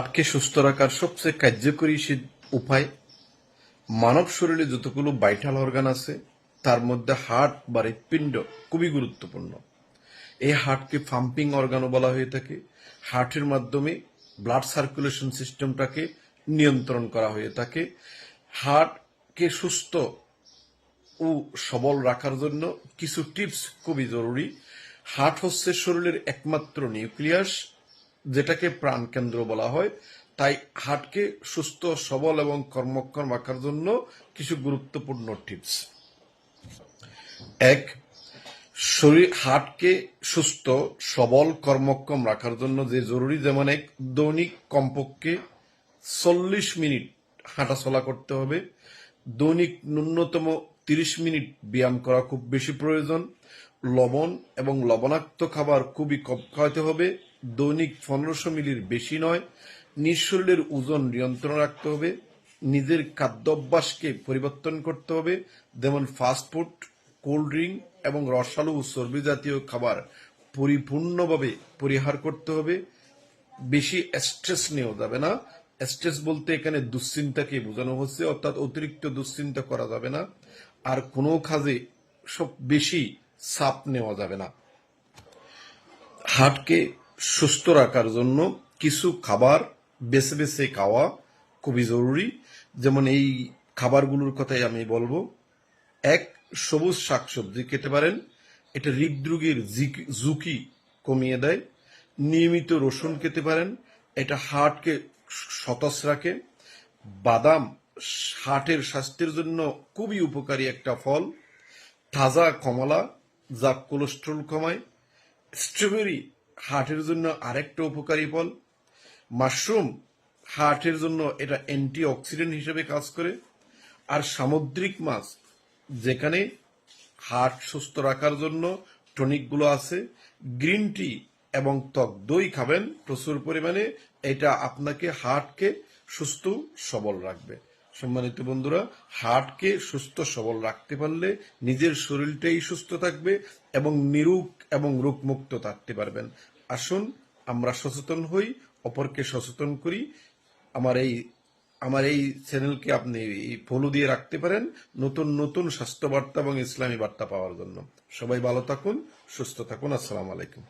হার্টকে সুস্থ রাখার সবচেয়ে কার্যকরী সি- উপায়, মানব শরীরে যতগুলো ভাইটাল অর্গান আছে, তার মধ্যে হার্ট বা হৃৎপিণ্ড খুবই গুরুত্বপূর্ণ। এই হার্টকে পাম্পিং অর্গানও বলা হয়ে থাকে। হার্টের মাধ্যমে ব্লাড সার্কুলেশন সিস্টেমটাকে নিয়ন্ত্রণ করা হয়ে থাকে। হার্টকে সুস্থ ও সবল রাখার জন্য কিছু টিপস খুবই জরুরি। হার্ট হচ্ছে শরীরের একমাত্র নিউক্লিয়াস যেটাকে প্রাণকেন্দ্র বলা হয়, তাই হার্টকে সুস্থ, সবল এবং কর্মক্ষম রাখার জন্য কিছু গুরুত্বপূর্ণ টিপস। এক শরীর হার্টকে সুস্থ, সবল, কর্মক্ষম রাখার জন্য যে জরুরি, যেমন এক দৈনিক কমপক্ষে চল্লিশ মিনিট হাঁটাচলা করতে হবে। দৈনিক ন্যূনতম তিরিশ মিনিট ব্যায়াম করা খুব বেশি প্রয়োজন। লবণ এবং লবণাক্ত খাবার খুবই কম খাওয়াতে হবে। দৈনিক পনেরোশো মিলির বেশি নয় নিঃশরীরের ওজন নিয়ন্ত্রণ রাখতে হবে, নিজের খাদ্যাভ্যাসকে পরিবর্তন করতে হবে, যেমন ফাস্টফুড কোল্ড ড্রিঙ্ক এবং রসালো চর্বি জাতীয় খাবার পরিপূর্ণভাবে পরিহার করতে হবে। বেশি স্ট্রেস নেওয়া যাবে না। স্ট্রেস বলতে এখানে দুশ্চিন্তাকে বোঝানো হচ্ছে, অর্থাৎ অতিরিক্ত দুশ্চিন্তা করা যাবে না। আর কোনো কাজে সব বেশি চাপ নেওয়া যাবে না। হার্টকে সুস্থ রাখার জন্য কিছু খাবার বেছে বেছে খাওয়া খুবই জরুরি। যেমন এই খাবারগুলোর কথাই আমি বলব। এক, সবুজ শাকসবজি খেতে পারেন। এটা হৃদরোগের ঝুঁকি কমিয়ে দেয়। নিয়মিত রসুন খেতে পারেন। এটা হার্টকে সতেজ রাখে। বাদাম হার্টের স্বাস্থ্যের জন্য খুবই উপকারী একটা ফল। তাজা কমলা যা কোলেস্ট্রল কমায়। স্ট্রবেরি হার্টের জন্য আরেকটা উপকারী ফল। মাশরুম হার্টের জন্য এটা অ্যান্টি অক্সিডেন্ট হিসেবে কাজ করে। আর সামুদ্রিক মাছ, যেখানে হার্ট সুস্থ রাখার জন্য টনিকগুলো আছে, গ্রিন টি এবং টক দই খাবেন, প্রচুর পরিমাণে এটা আপনাকে হার্টকে সুস্থ, সবল রাখবে। সম্মানিত বন্ধুরা, হার্টকে সুস্থ সবল রাখতে পারলে নিজের শরীরটাই সুস্থ থাকবে এবং নিরুগ এবং রোগমুক্ত থাকতে পারবেন। আসুন, আমরা সচেতন হই, অপরকে সচেতন করি। আমার এই আমার এই চ্যানেলকে আপনি ফলো দিয়ে রাখতে পারেন নতুন নতুন স্বাস্থ্য বার্তা এবং ইসলামী বার্তা পাওয়ার জন্য। সবাই ভালো থাকুন, সুস্থ থাকুন। আসসালামু আলাইকুম।